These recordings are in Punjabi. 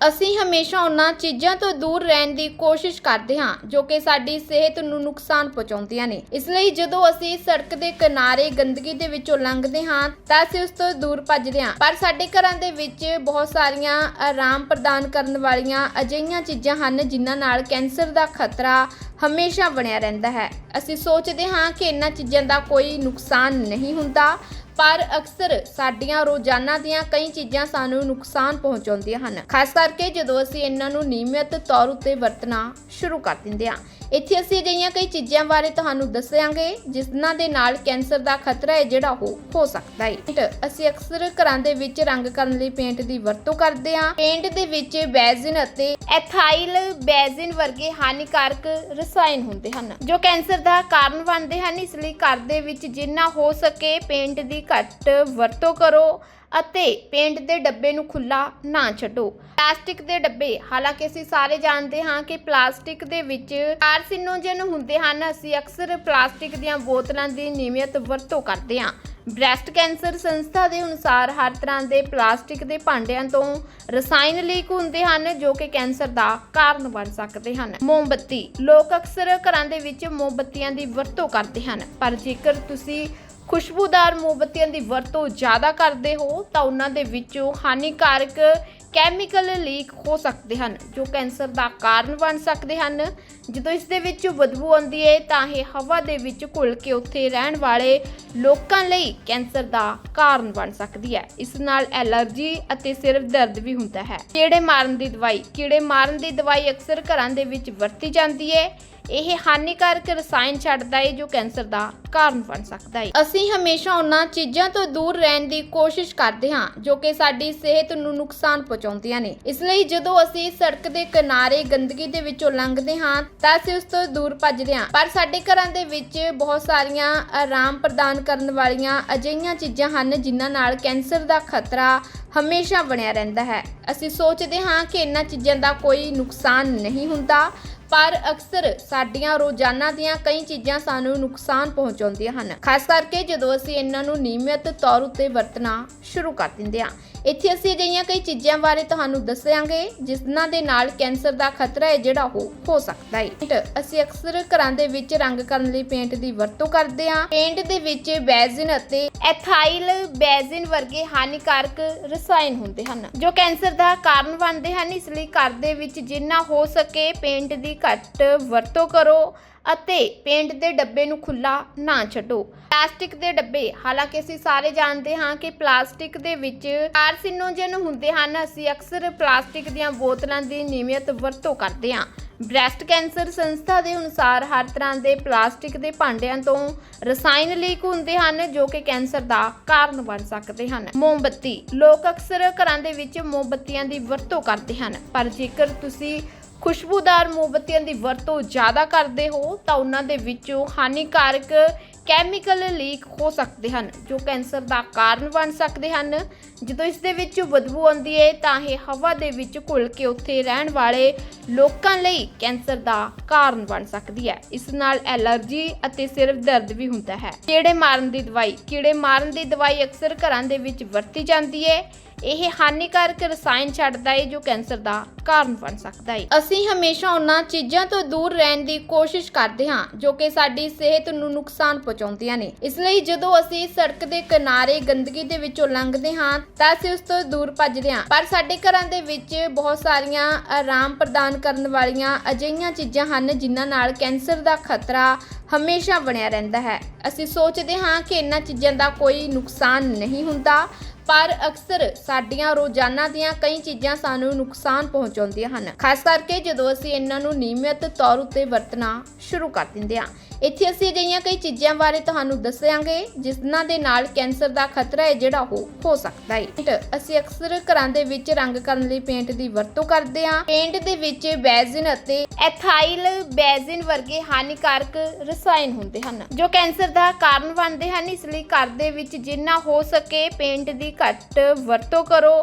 ਅਸੀਂ ਹਮੇਸ਼ਾ ਉਹਨਾਂ ਚੀਜ਼ਾਂ ਤੋਂ ਦੂਰ ਰਹਿਣ ਦੀ ਕੋਸ਼ਿਸ਼ ਕਰਦੇ ਹਾਂ, ਜੋ ਕਿ ਸਾਡੀ ਸਿਹਤ ਨੂੰ ਨੁਕਸਾਨ ਪਹੁੰਚਾਉਂਦੀਆਂ ਨੇ। ਇਸ ਲਈ ਜਦੋਂ ਅਸੀਂ ਸੜਕ ਦੇ ਕਿਨਾਰੇ ਗੰਦਗੀ ਦੇ ਵਿੱਚੋਂ ਲੰਘਦੇ ਹਾਂ, ਤਾਂ ਅਸੀਂ ਉਸ ਤੋਂ ਦੂਰ ਭੱਜਦੇ ਹਾਂ। ਪਰ ਸਾਡੇ ਘਰਾਂ ਦੇ ਵਿੱਚ ਬਹੁਤ ਸਾਰੀਆਂ ਆਰਾਮ ਪ੍ਰਦਾਨ ਕਰਨ ਵਾਲੀਆਂ ਅਜਿਹੀਆਂ ਚੀਜ਼ਾਂ ਹਨ, ਜਿਨ੍ਹਾਂ ਨਾਲ ਕੈਂਸਰ ਦਾ ਖਤਰਾ ਹਮੇਸ਼ਾ ਬਣਿਆ ਰਹਿੰਦਾ ਹੈ। ਅਸੀਂ ਸੋਚਦੇ ਹਾਂ ਕਿ ਇਹਨਾਂ ਚੀਜ਼ਾਂ ਦਾ ਕੋਈ ਨੁਕਸਾਨ ਨਹੀਂ ਹੁੰਦਾ ਪਰ ਅਕਸਰ ਸਾਡੀਆਂ ਰੋਜ਼ਾਨਾ ਦੀਆਂ ਕਈ ਚੀਜ਼ਾਂ ਸਾਨੂੰ ਨੁਕਸਾਨ ਪਹੁੰਚਾਉਂਦੀਆਂ ਹਨ। ਖਾਸ ਕਰਕੇ ਜਦੋਂ ਅਸੀਂ ਇਹਨਾਂ ਨੂੰ ਨਿਯਮਿਤ ਤੌਰ ਉੱਤੇ ਵਰਤਣਾ ਸ਼ੁਰੂ ਕਰ ਦਿੰਦੇ ਹਾਂ। ਇੱਥੇ ਅਸੀਂ ਅਜਿਹੀਆਂ ਕਈ ਚੀਜ਼ਾਂ ਬਾਰੇ ਤੁਹਾਨੂੰ ਦੱਸਾਂਗੇ, ਜਿਨ੍ਹਾਂ ਦੇ ਨਾਲ ਕੈਂਸਰ ਦਾ ਖਤਰਾ ਹੈ ਜਿਹੜਾ ਉਹ ਹੋ ਸਕਦਾ ਹੈ। ਅਸੀਂ ਅਕਸਰ ਘਰਾਂ ਦੇ ਵਿੱਚ ਰੰਗ ਕਰਨ ਲਈ ਪੇਂਟ ਦੀ ਵਰਤੋਂ ਕਰਦੇ ਹਾਂ। ਪੇਂਟ ਦੇ ਵਿੱਚ ਬੈਜ਼ਿਨ ਅਤੇ ਐਥਾਈਲ ਬੈਜ਼ਿਨ ਵਰਗੇ ਹਾਨੀਕਾਰਕ ਰਸਾਇਣ ਹੁੰਦੇ ਹਨ, ਜੋ ਕੈਂਸਰ ਦਾ ਕਾਰਨ ਬਣਦੇ ਹਨ। ਇਸ ਲਈ ਘਰ ਦੇ ਵਿੱਚ ਜਿੰਨਾ ਹੋ ਸਕੇ ਪੇਂਟ ਦੀ ਘੱਟ ਵਰਤੋਂ ਕਰੋ ਅਤੇ ਪੇਂਟ ਦੇ ਡੱਬੇ ਨੂੰ ਖੁੱਲਾ ਨਾ ਛੱਡੋ। ਪਲਾਸਟਿਕ ਦੇ ਡੱਬੇ, ਹਾਲਾਂਕਿ ਅਸੀਂ ਸਾਰੇ ਜਾਣਦੇ ਹਾਂ ਕਿ ਪਲਾਸਟਿਕ ਦੇ ਵਿੱਚ ਕਾਰਸਿਨੋਜਨ ਹੁੰਦੇ ਹਨ। ਅਸੀਂ ਅਕਸਰ ਪਲਾਸਟਿਕ ਦੀਆਂ ਬੋਤਲਾਂ ਦੀ ਨਿਯਮਿਤ ਵਰਤੋਂ ਕਰਦੇ ਹਾਂ। ਬ੍ਰੈਸਟ ਕੈਂਸਰ ਸੰਸਥਾ ਦੇ ਅਨੁਸਾਰ ਹਰ ਤਰ੍ਹਾਂ ਦੇ ਪਲਾਸਟਿਕ ਦੇ ਭਾਂਡਿਆਂ ਤੋਂ ਰਸਾਇਣ ਲੀਕ ਹੁੰਦੇ ਹਨ, ਜੋ ਕਿ ਕੈਂਸਰ ਦਾ ਕਾਰਨ ਬਣ ਸਕਦੇ ਹਨ। ਮੋਮਬੱਤੀ, ਲੋਕ ਅਕਸਰ ਘਰਾਂ ਦੇ ਵਿੱਚ ਮੋਮਬੱਤੀਆਂ ਦੀ ਵਰਤੋਂ ਕਰਦੇ ਹਨ, ਪਰ ਜੇਕਰ ਤੁਸੀਂ ਖੁਸ਼ਬੂਦਾਰ ਮੋਮਬੱਤੀਆਂ ਦੀ ਵਰਤੋਂ ਜ਼ਿਆਦਾ ਕਰਦੇ ਹੋ ਤਾਂ ਉਹਨਾਂ ਦੇ ਵਿੱਚੋਂ ਹਾਨੀਕਾਰਕ ਕੈਮੀਕਲ ਲੀਕ ਹੋ ਸਕਦੇ ਹਨ, ਜੋ ਕੈਂਸਰ ਦਾ ਕਾਰਨ ਬਣ ਸਕਦੇ ਹਨ। ਜਦੋਂ ਇਸ ਦੇ ਵਿੱਚ ਬਦਬੂ ਆਉਂਦੀ ਹੈ ਤਾਂ ਇਹ ਹਵਾ ਦੇ ਵਿੱਚ ਘੁਲ ਕੇ ਉੱਥੇ ਰਹਿਣ ਵਾਲੇ ਲੋਕਾਂ ਲਈ ਕੈਂਸਰ ਦਾ ਕਾਰਨ ਬਣ ਸਕਦੀ ਹੈ। ਇਸ ਨਾਲ ਐਲਰਜੀ ਅਤੇ ਸਿਰ ਦਰਦ ਵੀ ਹੁੰਦਾ ਹੈ। ਕੀੜੇ ਮਾਰਨ ਦੀ ਦਵਾਈ, ਕੀੜੇ ਮਾਰਨ ਦੀ ਦਵਾਈ ਅਕਸਰ ਘਰਾਂ ਦੇ ਵਿੱਚ ਵਰਤੀ ਜਾਂਦੀ ਹੈ ਇਹ ਹਾਨੀਕਾਰਕ ਰਸਾਇਣ ਛੱਡਦਾ ਹੈ ਜੋ ਕੈਂਸਰ ਦਾ ਕਾਰਨ ਬਣ ਸਕਦਾ ਹੈ ਅਸੀਂ ਹਮੇਸ਼ਾ ਉਹਨਾਂ ਚੀਜ਼ਾਂ ਤੋਂ ਦੂਰ ਰਹਿਣ ਦੀ ਕੋਸ਼ਿਸ਼ ਕਰਦੇ ਹਾਂ, ਜੋ ਕਿ ਸਾਡੀ ਸਿਹਤ ਨੂੰ ਨੁਕਸਾਨ ਪਹੁੰਚਾ ਪਹੁੰਚਾਉਂਦੀਆਂ ਨੇ। ਇਸ ਲਈ ਜਦੋਂ ਅਸੀਂ ਸੜਕ ਦੇ ਕਿਨਾਰੇ ਗੰਦਗੀ ਦੇ ਵਿੱਚੋਂ ਲੰਘਦੇ ਹਾਂ, ਤਾਂ ਅਸੀਂ ਉਸ ਤੋਂ ਦੂਰ ਭੱਜਦੇ ਹਾਂ। ਪਰ ਸਾਡੇ ਘਰਾਂ ਦੇ ਵਿੱਚ ਬਹੁਤ ਸਾਰੀਆਂ ਆਰਾਮ ਪ੍ਰਦਾਨ ਕਰਨ ਵਾਲੀਆਂ ਅਜਿਹੀਆਂ ਚੀਜ਼ਾਂ ਹਨ, ਜਿਨ੍ਹਾਂ ਨਾਲ ਕੈਂਸਰ ਦਾ ਖਤਰਾ ਹਮੇਸ਼ਾ ਬਣਿਆ ਰਹਿੰਦਾ ਹੈ। ਅਸੀਂ ਸੋਚਦੇ ਹਾਂ ਕਿ ਇਹਨਾਂ ਚੀਜ਼ਾਂ ਦਾ ਕੋਈ ਨੁਕਸਾਨ ਨਹੀਂ ਹੁੰਦਾ, ਪਰ ਅਕਸਰ ਸਾਡੀਆਂ ਰੋਜ਼ਾਨਾ ਦੀਆਂ ਕਈ ਚੀਜ਼ਾਂ ਸਾਨੂੰ ਨੁਕਸਾਨ ਪਹੁੰਚਾਉਂਦੀਆਂ ਹਨ। ਖਾਸ ਕਰਕੇ ਜਦੋਂ ਅਸੀਂ ਇਹਨਾਂ ਨੂੰ ਨਿਯਮਿਤ ਤੌਰ ਉੱਤੇ ਵਰਤਣਾ ਸ਼ੁਰੂ ਕਰ ਦਿੰਦੇ ਹਾਂ। ਇੱਥੇ ਅਸੀਂ ਅਜਿਹੀਆਂ ਕਈ ਚੀਜ਼ਾਂ ਬਾਰੇ ਤੁਹਾਨੂੰ ਦੱਸਾਂਗੇ, ਜਿਨ੍ਹਾਂ ਦੇ ਨਾਲ ਕੈਂਸਰ ਦਾ ਖਤਰਾ ਹੈ ਜਿਹੜਾ ਉਹ ਹੋ ਸਕਦਾ ਹੈ। ਅਸੀਂ ਅਕਸਰ ਘਰਾਂ ਦੇ ਵਿੱਚ ਰੰਗ ਕਰਨ ਲਈ ਪੇਂਟ ਦੀ ਵਰਤੋਂ ਕਰਦੇ ਹਾਂ। ਪੇਂਟ ਦੇ ਵਿੱਚ ਬੈਜ਼ਿਨ ਅਤੇ ਐਥਾਈਲ ਬੈਜ਼ਿਨ ਵਰਗੇ ਹਾਨੀਕਾਰਕ ਰਸਾਇਣ ਹੁੰਦੇ ਹਨ, ਜੋ ਕੈਂਸਰ ਦਾ ਕਾਰਨ ਬਣਦੇ ਹਨ। ਇਸ ਲਈ ਘਰ ਦੇ ਵਿੱਚ ਜਿੰਨਾ ਹੋ ਸਕੇ ਪੇਂਟ ਦੀ ਘੱਟ ਵਰਤੋਂ ਕਰੋ। ਅਤੇ ਪੇਂਟ ਦੇ ਡੱਬੇ ਨੂੰ ਖੁੱਲਾ ਨਾ ਛੱਡੋ। ਪਲਾਸਟਿਕ ਦੇ ਡੱਬੇ। ਹਾਲਾਂਕਿ ਅਸੀਂ ਸਾਰੇ ਜਾਣਦੇ ਹਾਂ ਕਿ ਪਲਾਸਟਿਕ ਦੇ ਵਿੱਚ ਕਾਰਸਿਨੋਜਨ ਹੁੰਦੇ ਹਨ। ਅਸੀਂ ਅਕਸਰ ਪਲਾਸਟਿਕ ਦੀਆਂ ਬੋਤਲਾਂ ਦੀ ਨਿਯਮਿਤ ਵਰਤੋਂ ਕਰਦੇ ਹਾਂ। ਬ੍ਰੈਸਟ ਕੈਂਸਰ ਸੰਸਥਾ ਦੇ ਅਨੁਸਾਰ ਹਰ ਤਰ੍ਹਾਂ ਦੇ ਪਲਾਸਟਿਕ ਦੇ ਭਾਂਡਿਆਂ ਤੋਂ ਰਸਾਇਣ ਲੀਕ ਹੁੰਦੇ ਹਨ, ਜੋ ਕਿ ਕੈਂਸਰ ਦਾ ਕਾਰਨ ਬਣ ਸਕਦੇ ਹਨ। ਮੋਮਬੱਤੀ। ਲੋਕ ਅਕਸਰ ਘਰਾਂ ਦੇ ਵਿੱਚ ਮੋਮਬੱਤੀਆਂ ਦੀ ਵਰਤੋਂ ਕਰਦੇ ਹਨ। ਪਰ ਜੇਕਰ ਤੁਸੀਂ ਖੁਸ਼ਬੂਦਾਰ ਮੋਮਬੱਤੀਆਂ ਦੀ ਵਰਤੋਂ ਜ਼ਿਆਦਾ ਕਰਦੇ ਹੋ ਤਾਂ ਉਹਨਾਂ ਦੇ ਵਿੱਚੋਂ ਹਾਨੀਕਾਰਕ ਕੈਮੀਕਲ ਲੀਕ ਹੋ ਸਕਦੇ ਹਨ, ਜੋ ਕੈਂਸਰ ਦਾ ਕਾਰਨ ਬਣ ਸਕਦੇ ਹਨ। ਜਦੋਂ ਇਸ ਦੇ ਵਿੱਚ ਬਦਬੂ ਆਉਂਦੀ ਹੈ ਤਾਂ ਇਹ ਹਵਾ ਦੇ ਵਿੱਚ ਘੁਲ ਕੇ ਉੱਥੇ ਰਹਿਣ ਵਾਲੇ ਲੋਕਾਂ ਲਈ ਕੈਂਸਰ ਦਾ ਕਾਰਨ ਬਣ ਸਕਦੀ ਹੈ। ਇਸ ਨਾਲ ਐਲਰਜੀ ਅਤੇ ਸਿਰ ਦਰਦ ਵੀ ਹੁੰਦਾ ਹੈ। ਕੀੜੇ ਮਾਰਨ ਦੀ ਦਵਾਈ, ਕੀੜੇ ਮਾਰਨ ਦੀ ਦਵਾਈ ਅਕਸਰ ਘਰਾਂ ਦੇ ਵਿੱਚ ਵਰਤੀ ਜਾਂਦੀ ਹੈ ਇਹ ਹਾਨੀਕਾਰਕ ਰਸਾਇਣ ਛੱਡਦਾ ਹੈ ਜੋ ਕੈਂਸਰ ਦਾ ਕਾਰਨ ਬਣ ਸਕਦਾ ਹੈ ਅਸੀਂ ਹਮੇਸ਼ਾ ਉਹਨਾਂ ਚੀਜ਼ਾਂ ਤੋਂ ਦੂਰ ਰਹਿਣ ਦੀ ਕੋਸ਼ਿਸ਼ ਕਰਦੇ ਹਾਂ ਜੋ ਕਿ ਸਾਡੀ ਸਿਹਤ ਨੂੰ ਨੁਕਸਾਨ ਪਹੁੰਚਾਉਂਦੀਆਂ ਨੇ। ਇਸ ਲਈ ਜਦੋਂ ਅਸੀਂ ਸੜਕ ਦੇ ਕਿਨਾਰੇ ਗੰਦਗੀ ਦੇ ਵਿੱਚੋਂ ਲੰਘਦੇ ਹਾਂ ਤਾਂ ਅਸੀਂ ਉਸ ਤੋਂ ਦੂਰ ਭੱਜਦੇ ਹਾਂ। ਪਰ ਸਾਡੇ ਘਰਾਂ ਦੇ ਵਿੱਚ ਬਹੁਤ ਸਾਰੀਆਂ ਆਰਾਮ ਪ੍ਰਦਾਨ ਕਰਨ ਵਾਲੀਆਂ ਅਜਿਹੀਆਂ ਚੀਜ਼ਾਂ ਹਨ ਜਿਨ੍ਹਾਂ ਨਾਲ ਕੈਂਸਰ ਦਾ ਖਤਰਾ ਹਮੇਸ਼ਾ ਬਣਿਆ ਰਹਿੰਦਾ ਹੈ। ਅਸੀਂ ਸੋਚਦੇ ਹਾਂ ਕਿ ਇਹਨਾਂ ਚੀਜ਼ਾਂ ਦਾ ਕੋਈ ਨੁਕਸਾਨ ਨਹੀਂ ਹੁੰਦਾ। ਪਰ ਅਕਸਰ ਸਾਡੀਆਂ ਰੋਜ਼ਾਨਾ ਦੀਆਂ ਕਈ ਚੀਜ਼ਾਂ ਸਾਨੂੰ ਨੁਕਸਾਨ ਪਹੁੰਚਾਉਂਦੀਆਂ ਹਨ। ਖਾਸ ਕਰਕੇ ਜਦੋਂ ਅਸੀਂ ਇਹਨਾਂ ਨੂੰ ਨਿਯਮਿਤ ਤੌਰ ਉੱਤੇ ਵਰਤਣਾ ਸ਼ੁਰੂ ਕਰ ਦਿੰਦੇ ਹਾਂ। ਇੱਥੇ ਅਸੀਂ ਅਜਿਹੀਆਂ ਕਈ ਚੀਜ਼ਾਂ ਬਾਰੇ ਤੁਹਾਨੂੰ ਦੱਸਾਂਗੇ, ਜਿਨ੍ਹਾਂ ਦੇ ਨਾਲ ਕੈਂਸਰ ਦਾ ਖਤਰਾ ਹੈ ਜਿਹੜਾ ਉਹ ਹੋ ਸਕਦਾ ਹੈ। ਅਸੀਂ ਅਕਸਰ ਘਰਾਂ ਦੇ ਵਿੱਚ ਰੰਗ ਕਰਨ ਲਈ ਪੇਂਟ ਦੀ ਵਰਤੋਂ ਕਰਦੇ ਹਾਂ। ਪੇਂਟ ਦੇ ਵਿੱਚ ਬੈਜ਼ਿਨ ਅਤੇ ਐਥਾਈਲ ਬੈਜ਼ਿਨ ਵਰਗੇ ਹਾਨੀਕਾਰਕ ਰਸਾਇਣ ਹੁੰਦੇ ਹਨ, ਜੋ ਕੈਂਸਰ ਦਾ ਕਾਰਨ ਬਣਦੇ ਹਨ। ਇਸ ਲਈ ਘਰ ਦੇ ਵਿੱਚ ਜਿੰਨਾ ਹੋ ਸਕੇ ਪੇਂਟ ਦੀ ਘੱਟ ਵਰਤੋਂ ਕਰੋ।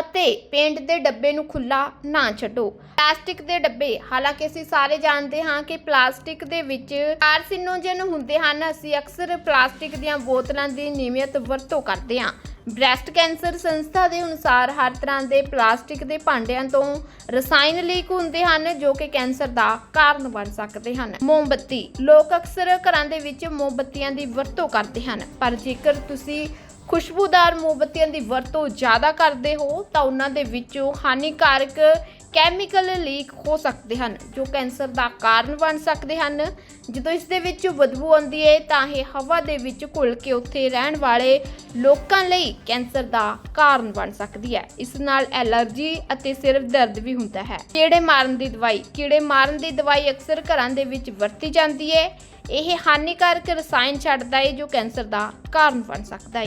ਅਤੇ ਪੇਂਟ ਦੇ ਡੱਬੇ ਨੂੰ ਖੁੱਲਾ ਨਾ ਛੱਡੋ। ਪਲਾਸਟਿਕ ਦੇ ਡੱਬੇ। ਹਾਲਾਂਕਿ ਅਸੀਂ ਸਾਰੇ ਜਾਣਦੇ ਹਾਂ ਕਿ ਪਲਾਸਟਿਕ ਦੇ ਵਿੱਚ ਕਾਰਸਿਨੋਜਨ ਹੁੰਦੇ ਹਨ। ਅਸੀਂ ਅਕਸਰ ਪਲਾਸਟਿਕ ਦੀਆਂ ਬੋਤਲਾਂ ਦੀ ਨਿਯਮਿਤ ਵਰਤੋਂ ਕਰਦੇ ਹਾਂ। ਬ੍ਰੈਸਟ ਕੈਂਸਰ ਸੰਸਥਾ ਦੇ ਅਨੁਸਾਰ ਹਰ ਤਰ੍ਹਾਂ ਦੇ ਪਲਾਸਟਿਕ ਦੇ ਭਾਂਡਿਆਂ ਤੋਂ ਰਸਾਇਣ ਲੀਕ ਹੁੰਦੇ ਹਨ, ਜੋ ਕਿ ਕੈਂਸਰ ਦਾ ਕਾਰਨ ਬਣ ਸਕਦੇ ਹਨ। ਮੋਮਬੱਤੀ। ਲੋਕ ਅਕਸਰ ਘਰਾਂ ਦੇ ਵਿੱਚ ਮੋਮਬੱਤੀਆਂ ਦੀ ਵਰਤੋਂ ਕਰਦੇ ਹਨ। ਪਰ ਜੇਕਰ ਤੁਸੀਂ ਖੁਸ਼ਬੂਦਾਰ ਮੋਮਬੱਤੀਆਂ ਦੀ ਵਰਤੋਂ ਜ਼ਿਆਦਾ ਕਰਦੇ ਹੋ ਤਾਂ ਉਹਨਾਂ ਦੇ ਵਿੱਚੋਂ ਹਾਨੀਕਾਰਕ ਕੈਮੀਕਲ ਲੀਕ ਹੋ ਸਕਦੇ ਹਨ, ਜੋ ਕੈਂਸਰ ਦਾ ਕਾਰਨ ਬਣ ਸਕਦੇ ਹਨ। ਜਦੋਂ ਇਸ ਦੇ ਵਿੱਚ ਬਦਬੂ ਆਉਂਦੀ ਹੈ ਤਾਂ ਇਹ ਹਵਾ ਦੇ ਵਿੱਚ ਘੁਲ ਕੇ ਉੱਥੇ ਰਹਿਣ ਵਾਲੇ ਲੋਕਾਂ ਲਈ ਕੈਂਸਰ ਦਾ ਕਾਰਨ ਬਣ ਸਕਦੀ ਹੈ। ਇਸ ਨਾਲ ਐਲਰਜੀ ਅਤੇ ਸਿਰ ਦਰਦ ਵੀ ਹੁੰਦਾ ਹੈ। ਕੀੜੇ ਮਾਰਨ ਦੀ ਦਵਾਈ, ਕੀੜੇ ਮਾਰਨ ਦੀ ਦਵਾਈ ਅਕਸਰ ਘਰਾਂ ਦੇ ਵਿੱਚ ਵਰਤੀ ਜਾਂਦੀ ਹੈ ਇਹ ਹਾਨੀਕਾਰਕ ਰਸਾਇਣ ਛੱਡਦਾ ਹੈ ਜੋ ਕੈਂਸਰ ਦਾ ਕਾਰਨ ਬਣ ਸਕਦਾ ਹੈ